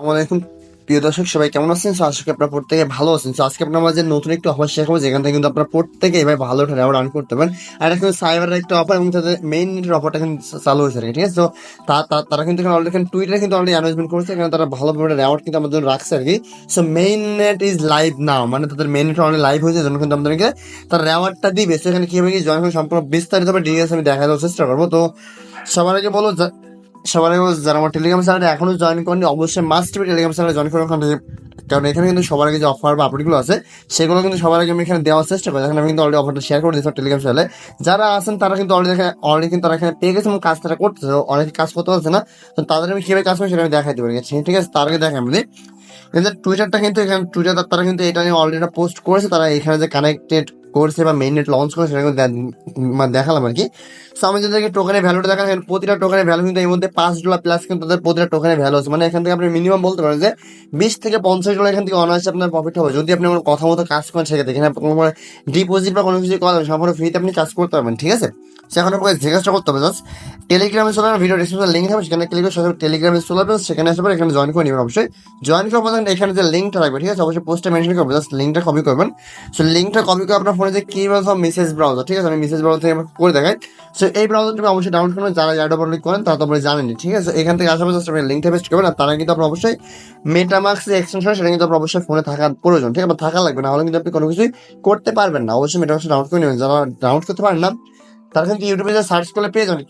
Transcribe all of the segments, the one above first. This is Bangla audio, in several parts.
আসসালামাইকুম প্রিয় দর্শক, সবাই কেমন আছেন? সো আজকে আপনারা প্রত্যেকে ভালো আছেন। সো, আজকে আপনার মাঝে নতুন একটু অফার শেখাবো যেখান থেকে কিন্তু আপনারা প্রত্যেকে এবার ভালো একটা রান করতে পারেন। আর কিন্তু সাইবারের একটা অফার এবং তাদের মেইন অফারটা কিন্তু চালু হয়েছে ঠিক আছে? তো তারা কিন্তু অলরেডি টুইটারে কিন্তু অলরেডি অ্যানাউন্সমেন্ট করেছে, এখানে তারা ভালোভাবে রেওয়ার্ড কিন্তু আমাদের রাখছে আর কি। So main net is live now মানে তাদের মেইন নেট অলরেডি লাইভ হয়েছে জন্য কিন্তু আমাদেরকে তার রেওয়ার্ডটা দিবে। সেখানে কীভাবে কি জয়েন সম্পূর্ণ বিস্তারিতভাবে ডিটেলস আমি দেখা দেওয়ার চেষ্টা করব। তো, সবার আগে বলো সবার যারা আমার টেলিগ্রাম চ্যানেলে এখনও জয়েন করেনি, অবশ্যই মাস্ট বি টেলিগ্রাম চ্যানেলে জয়েন করে ওখানে কারণ এখানে কিন্তু সবার আগে যে অফার বা আপডেটগুলো আছে, সেগুলো কিন্তু সবার আগে আমি এখানে দেওয়ার চেষ্টা করি। এখানে আমি কিন্তু অলরেডি অফারটা শেয়ার করে দিয়েছি টেলিগ্রাম চ্যানেলে যারা আছেন, তারা কিন্তু অলরেডি এখানে অলরেডি কিন্তু তারা এখানে পেয়ে গেছে এবং কাজ তারা করতেছে। অনেকে কাজ করতে পারছে না। তো তাদের আমি কীভাবে কাজ করি সেটা আমি দেখাই দেবো ঠিক আছে, তার আগে দেখেন আমি। এদের টুইটারটা কিন্তু এখানে টুইটার তারা কিন্তু এটা নিয়ে অলরেডি পোস্ট করেছে। তারা এখানে যে কানেক্টেড করছে বা মেইন নেট লঞ্চ করেছে সেটা কিন্তু দেখালাম আর কি। সো আমি যদি টোকেনের ভ্যালুটা এখানে প্রতিটা টোকেনের ভ্যালু কিন্তু এর মধ্যে পাঁচ ডলার প্লাস কিন্তু তাদের প্রতিটা টোকেনের ভ্যালু আছে। মানে এখান থেকে আপনি মিনিমাম বলতে পারেন যে বিশ থেকে পঞ্চাশ ডলার এখান থেকে অনার্সে আপনার প্রফিট হবে। যদি আপনি কোনো কথা মতো কাজ করেন সেক্ষেত্রে। এখানে কোনো ডিপোজিট বা কোনো কিছু করেন সম্পূর্ণ ফ্রিতে আপনি কাজ করতে পারবেন, ঠিক আছে? সেখানে আপনাকে জিজ্ঞাসা করতে হবে জাস্ট টেলিগ্রামে চলে ভিডিও ডিসক্রিপশন লিঙ্ক থাকবে। সেখানে ক্লিক করে টেলিগ্রামে চলে যাবেন সেখানে আসবে এখানে জয়েন করে নেবেন অবশ্যই। জয়েন করার পর এখানে যে লিঙ্কটা রাখবে ঠিক আছে? অবশ্যই পোস্টে মেনশন করবে জাস্ট লিঙ্কটা কপি করবেন। সো লিঙ্কটা কপি করে আপনার ফোনে যে কি বলছে মেসেজ ব্রাউজার ঠিক আছে? আমি মেসেজ ব্রাউজার থেকে করে দেখাই। সো এই ব্রাউজারটা অবশ্যই ডাউনলোড করবেন যারা যারা ডাউনলোড করেন, তারা তো আপনি জানেনি ঠিক আছে? এখান থেকে আসার জাস্ট আপনি লিঙ্কটা পেস্ট করবেন, আর তারা কিন্তু আপনার অবশ্যই মেটামার্কস যে এক্সটেনশন সেটা কিন্তু আপনার অবশ্যই ফোনে থাকার প্রয়োজন, ঠিক আছে? থাকা লাগবে না হলে কিন্তু আপনি কোনো কিছুই করতে পারবেন না। অবশ্যই মেটামার্কস ডাউনলোড করে নেবেন। যারা ডাউনলোড করতে পারেন না, তারা কিন্তু ইউটিউবে যা সার্চ করলে পেয়ে যাবেন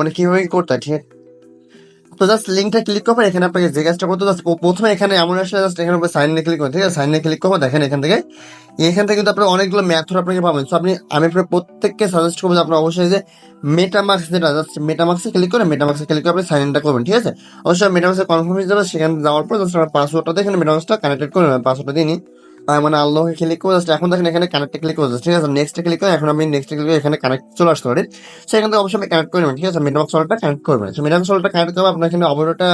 মানে কীভাবে করতে হয়, ঠিক আছে? তো জাস্ট লিঙ্কটা ক্লিক করবেন, এখানে আপনাকে যে কাজটা করতে জাস্ট প্রথমে এখানে এমন আসলে জাস্ট এখানে উপরে সাইন ক্লিক করবেন, ঠিক আছে? সাইন ক্লিক করব দেখেন এখান থেকে। এখান থেকে কিন্তু আপনার অনেকগুলো ম্যাথড আপনাকে পাবেন। তো আপনি, আমি প্রত্যেককে সাজেস্ট করব যে আপনার অবশ্যই যে মেটামার্কস যেটা জাস্ট মেটামার্কসে ক্লিক করে মেটামার্কসে ক্লিক করে আপনি সাইন ইনটা করবেন, ঠিক আছে? অবশ্যই মেটামার্কসে কনফার্ম হয়ে যাবে, সেখানে যাওয়ার পর জাস্ট আপনার পাসওয়ার্ডটা দিয়ে এখানে মেটামার্কসটা কানেক্টেড করে নেবেন পাসওয়ার্ডটা দিয়ে নিন। মানে আল্লাহ ক্লিক করে জাস্ট এখন দেখেন এখানে কানেক্টে ক্লিক করে ঠিক আছে নেক্সট ক্লিক করে এখন আমি নেক্সট ক্লিক করে এখানে কানেক্ট চলে আসতে পারি। সেখান থেকে অবশ্যই আমি কানেক্ট করে নেবেন ঠিক আছে? মেটামার্কস ওয়ালেটটা কানেক্ট করবেন সো মেটামার্কস ওয়ালেটটা কানেক্ট করবে, আপনার এখানে অবরটা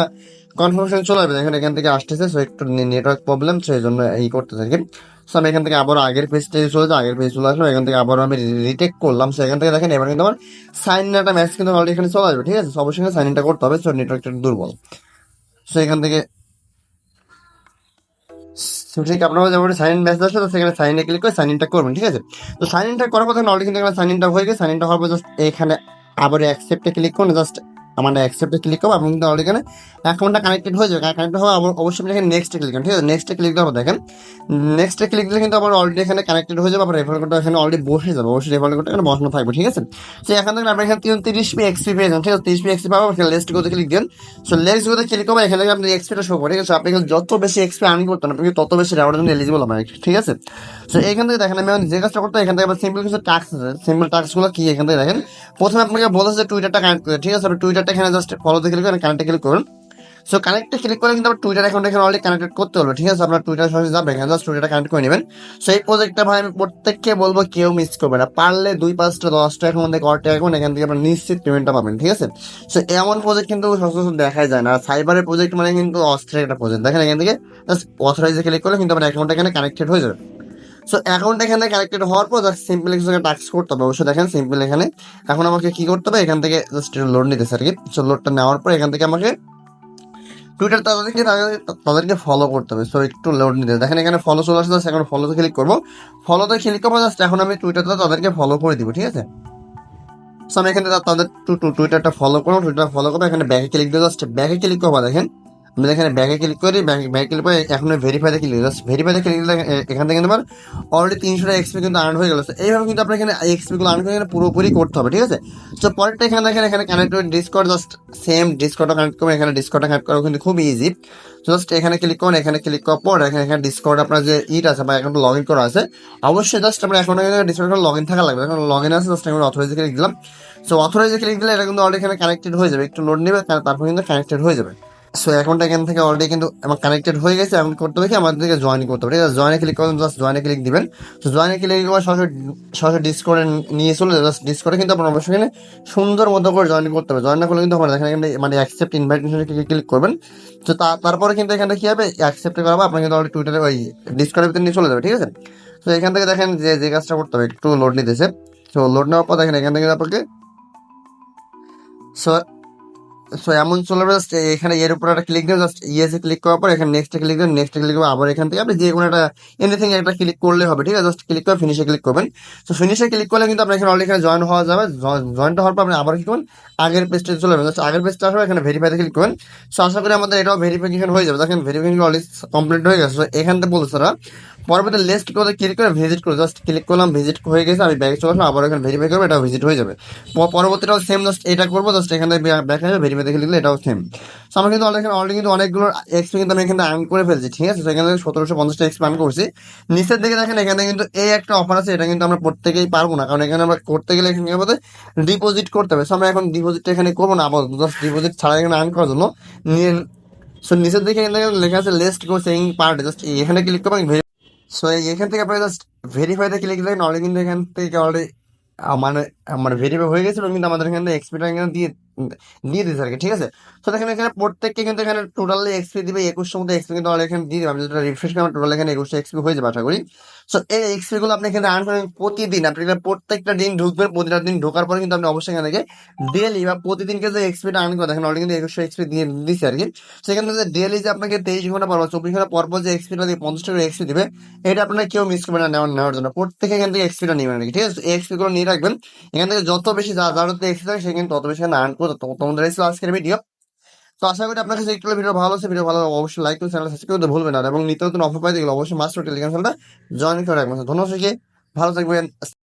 কনফার্মেশন চলে আসবে। দেখেন এখান থেকে আসতেছে সো একটু নেটওয়ার্ক প্রবলেম সেই জন্য এই করতে থাকি সো আমি এখান থেকে আবার আগের পেজটা চলে যাই, আগের পেজ চলে আসলো, এখান থেকে আবার আমি রিটেক করলাম। সো এখান থেকে দেখেন, এবার কিন্তু আমার সাইন একটা ম্যাচ কিন্তু অলরেডি এখানে চলে আসবে, ঠিক আছে? So, অবশ্যই সাইন ইনটা করতে হবে সো নেটওয়ার্কটা দুর্বল। সো এখান থেকে ঠিক, আপনারা যেমন সাইন ইন মেসেজ আসলে তো সেখানে সাইন ইনে ক্লিক করে সাইন ইনটা করবেন, ঠিক আছে? তো সাইন ইনটা করার কথা অলরেডি কিন্তু সাইন ইনটা হয়ে গেছে সাইন ইনটা হওয়ার পর জাস্ট এখানে আবার অ্যাকসেপ্টে ক্লিক করুন জাস্ট আমার অ্যাকসেপ্টে ক্লিক করব, আপনি কিন্তু অলরেডি এখানে অ্যাকাউন্টটা কানেক্টেড হয়ে যাবে। কানেক্টেড হওয়া অবশ্যই আপনি এখানে নেক্সটে ক্লিক করেন ঠিক আছে? নেক্সটে ক্লিক পর দেখেন। নেক্সটে ক্লিক দিলে কিন্তু আবার অলরেডি এখানে কানেক্টেড হয়ে যাবে, আবার রেফার কোডটা এখানে অলরেডি বসে যাবে। অবশ্যই রেফার কোডটা এখানে বসানো থাকবে, ঠিক আছে? তো এখান থেকে আপনি এখানে তিরিশ পি এক্সপি পেয়ে যান, ঠিক আছে? তিরিশ পি এক্সপি পাবো, এখানে লেস্ট করতে ক্লিক দেন সো লেস্ট করতে ক্লিক করব, এখানে আপনি এক্সপিটা শো করে ঠিক আছে? আপনি যত বেশি এক্সপি আর্ন করতেন আপনি তত বেশি রেওয়ার্ডের জন্য এলিজিবল হবে, ঠিক আছে? সো এখান থেকে দেখেন, আমি এখন যে কাজটা করতে, এখান থেকে সিম্পল কিছু টাস্ক আছে। সিম্পল টাস্কগুলো কি, এখান থেকে দেখেন। প্রথমে আপনাকে বলেছে যে টুইটারটা কানেক্ট করে, ঠিক আছে? আপনি টুইটারটা এখানে জাস্ট ফলোতে ক্লিক করেন কানেক্টে ক্লিক করুন। সো কানেক্টে ক্লিক করে কিন্তু আপনার টুইটার অ্যাকাউন্ট এখানে অলরেডি কানেক্টেড করতে হবে ঠিক আছে? আপনার টুইটার সঙ্গে যাবে এখানে জাস্ট টুইটারটা কানেক্ট করে নেবেন। সো এই প্রজেক্টটা ভাই আমি প্রত্যেককে বলব, কেউ মিস করবে না। পারলে দুই পাঁচটা, দশটা এখন মধ্যে কটা এখন, এখান থেকে আপনার নিশ্চিত পেমেন্টটা পাবেন, ঠিক আছে? সো এমন প্রজেক্ট কিন্তু সচরাচর দেখাই যায় না। সাইবারের প্রজেক্ট মানে কিন্তু অস্থির একটা প্রজেক্ট দেখেন এখান থেকে জাস্ট অথরাইজে ক্লিক করলে কিন্তু আপনার অ্যাকাউন্ট এখানে কানেক্টেড হয়ে যাবে। সো অ্যাকাউন্ট এখানে কানেক্টেড হওয়ার পর জাস্ট সিম্পল কিছু টাস্ক করতে হবে। অবশ্যই দেখেন সিম্পল এখানে। এখন আমাকে কি করতে হবে? এখান থেকে জাস্ট লোড নিতেছে আর কি। সো লোডটা নেওয়ার পর এখান থেকে আমাকে টুইটার তাদেরকে তাদেরকে ফলো করতে হবে। সো একটু লোড নিতে দেখেন, এখানে ফলো চলে আসছে এখন ফলোতে ক্লিক করব। ফলোতে ক্লিক করব জাস্ট এখন আমি টুইটারটা তাদেরকে ফলো করে দিব, ঠিক আছে? সো আমি এখানে তাদের টুইটারটা ফলো করব। টুইটার ফলো করব। এখানে ব্যাকে ক্লিক দিয়ে জাস্ট ব্যাকে ক্লিক করব, দেখেন। আমি এখানে ব্যাকে ক্লিক করি ব্যাকে ক্লিক করে এখন ভেরিফাইতে ক্লিক জাস্ট ভেরিফাইতে ক্লিক দিলে এখান থেকে কিন্তু আমার অলরেডি তিনশো এক্সপি কিন্তু আর্ন হয়ে গেল। এইভাবে কিন্তু আপনার এখানে এক্সপি গুলো আর্ন করে এখানে পুরোপুরি করতে হবে, ঠিক আছে? তো পরেরটা এখানে দেখেন, এখানে কানেক্ট করে ডিসকর্ড জাস্ট সেম ডিসকর্ডটা কানেক্ট করবেন এখানে ডিসকর্ডটা কানেক্ট করা কিন্তু খুব ইজি জাস্ট এখানে ক্লিক করুন, এখানে ক্লিক করার পর এখানে এখানে ডিসকর্ড আপনার যে ইট আছে বা অ্যাকাউন্ট লগ ইন করা আছে, অবশ্যই জাস্ট আপনার অ্যাকাউন্টে ডিসকর্ড লগ ইন থাকা লাগবে। এখন লগ ইন আছে জাস্ট এখন অথরাইজে ক্লিক দিলাম। সো অথরাইজে ক্লিক দিলে এটা কিন্তু অলরেডি এখানে কানেক্টেড হয়ে যাবে, একটু লোড নেবে, তারপর কিন্তু কানেক্টেড হয়ে যাবে। সো অ্যাকাউন্টটা এখান থেকে অলরেডি কিন্তু আমার কানেক্টেড হয়ে গেছে এখন করতে হবে কি আমাদেরকে জয়েন করতে হবে, ঠিক আছে? জয়েনে ক্লিক করবেন জাস্ট জয়েনে ক্লিক দিবেন। তো জয়েনে ক্লিক করে সরাসরি সরাসরি ডিসকর্ডে নিয়ে চলে জাস্ট ডিসকর্ডে কিন্তু আপনার অবশ্যই এখানে সুন্দর মতো করে জয়েন করতে হবে। জয়েন না করলে কিন্তু না। এখানে কিন্তু মানে অ্যাকসেপ্ট ইনভাইটেশনে ক্লিক করবেন। তো, তারপরে কিন্তু এখানে কি হবে? অ্যাকসেপ্ট করাবো আপনার কিন্তু অলরেডি টুইটারে ওই ডিসকর্ডের ভিতরে নিয়ে চলে যাবে, ঠিক আছে? তো এখান থেকে দেখেন যে যে কাজটা করতে হবে, একটু লোড নিতেছে। তো লোড নেওয়ার পর দেখেন এখান থেকে আপনাকে সো সো এমন চলে জাস্ট এখানে এর উপর একটা ক্লিক দিয়ে জাস্ট ইয়েসে ক্লিক করার পর এখানে নেক্সটে ক্লিক দেন নেক্সটে ক্লিক করবে আবার এখান থেকে আপনি যে কোনো একটা এনিথিং একটা ক্লিক করলে হবে ঠিক আছে? জাস্ট ক্লিক করে ফিনিশে ক্লিক করবেন। তো ফিনিশে ক্লিক করলে কিন্তু আপনার এখানে অলরেডি এখানে জয়েন হওয়া যাবে। জয়েন্ট হওয়ার পর আপনি আবার কি করবেন? আগের পেজটা চলে যাবেন। জাস্ট আগের পেজটা আসবে এখানে ভেরিফাইতে ক্লিক করবেন। সো আশা করি আমাদের এটাও ভেরিফিকেশন হয়ে যাবে। দেখেন ভেরিফিকেশন অলরেডি কমপ্লিট হয়ে গেছে। So, এখান থেকে বলছে পরবর্তী লিস্ট করে ক্লিক করে ভিজিট করে। জাস্ট ক্লিক করলাম ভিজিট হয়ে গেছে, আমি ব্যাগে চলে আসলাম, আবার এখানে ভেরিফাই করব, এটাও ভিজিট হয়ে যাবে। পরবর্তীটাও সেম জাস্ট এটা করব জাস্ট এখানে ব্যাক আসবে ভেরিফাই দেখে লিখলে এটাও সেম সো আমরা কিন্তু অলরেডি অলরেডি কিন্তু অনেকগুলো এক্সপি কিন্তু আমি এখানে আর্ন করে ফেলছি, ঠিক আছে? সেখানে সতেরোশো পঞ্চাশটা এক্সপি আর্ন করছি। নিচের দিকে দেখেন, এখানে কিন্তু এই একটা অফার আছে, এটা কিন্তু আমরা প্রত্যেকেই পারব না, কারণ এখানে আমরা করতে গেলে এখানে হবে ডিপোজিট করতে হবে। সো আমরা এখন ডিপোজিটটা এখানে করব না আবার জাস্ট ডিপোজিট ছাড়া এখানে আর্ন করার জন্য। নিয়ে সো নিচের দিকে এখানে লেখা আছে লেস্ট গো সেইং পার্ট জাস্ট এখানে ক্লিক করবেন সো এখান থেকে আপনি জাস্ট ভেরিফাইতে ক্লিক দিলেন অলরেডি কিন্তু এখান থেকে অলরেডি মানে আমার ভেরিফাই হয়ে গেছিল, কিন্তু আমাদের এখান এক্সপিটা এখানে দিয়ে দিয়ে দিয়েছে আর কি ঠিক আছে তো দেখেন এখানে প্রত্যেককে কিন্তু এখানে টোটালি এক্সপি দিবে একুশশো মতো এক্সপি কিন্তু এখানে দিয়ে দিবে আমি যেটা রিফ্রেশ করি টোটাল এখানে একুশশো এক্সপি হয়ে যাবে আশা করি সো এই এক্সপি গুলো আপনি এখানে আর্ন করেন প্রতিদিন আপনি এখানে প্রত্যেকটা দিন ঢুকবেন প্রতিটা দিন ঢোকার পরে কিন্তু আপনি অবশ্যই এখানে ডেলি বা প্রতিদিনকে যে এক্সপিটা আর্ন করে দেখেন অলরেডি কিন্তু একুশশো এক্সপি দিয়ে দিচ্ছে আর কি সেখান থেকে ডেলি যে আপনাকে তেইশ ঘণ্টা পর বা চব্বিশ ঘণ্টা পর পর যে এক্সপিটা দিয়ে পঞ্চাশ টাকা এক্সপি দিবে এটা আপনার কেউ মিস করবে না নেওয়ার নেওয়ার জন্য প্রত্যেকে এখান থেকে এক্সপিটা নেবেন আর কি ঠিক আছে এক্সপি গুলো নিয়ে রাখবেন এখান থেকে যত বেশি যা যার এক্সপি থাকে সে কিন্তু তত বেশি আর্ন করতে তো তোমাদের ছিল আজকের ভিডিও তো আশা করি আপনার কাছে একটু ভিডিও ভালো আছে, ভিডিও ভালো অবশ্যই লাইক করুন চ্যানেল সাবস্ক্রাইব করতে ভুলবেন না। এবং নিত্য নতুন অফার পাই গেলে অবশ্যই মাস্টার টেলিগ্রাম চ্যানেলটা জয়েন করে রাখবেন। ধন্যবাদ ভালো থাকবেন।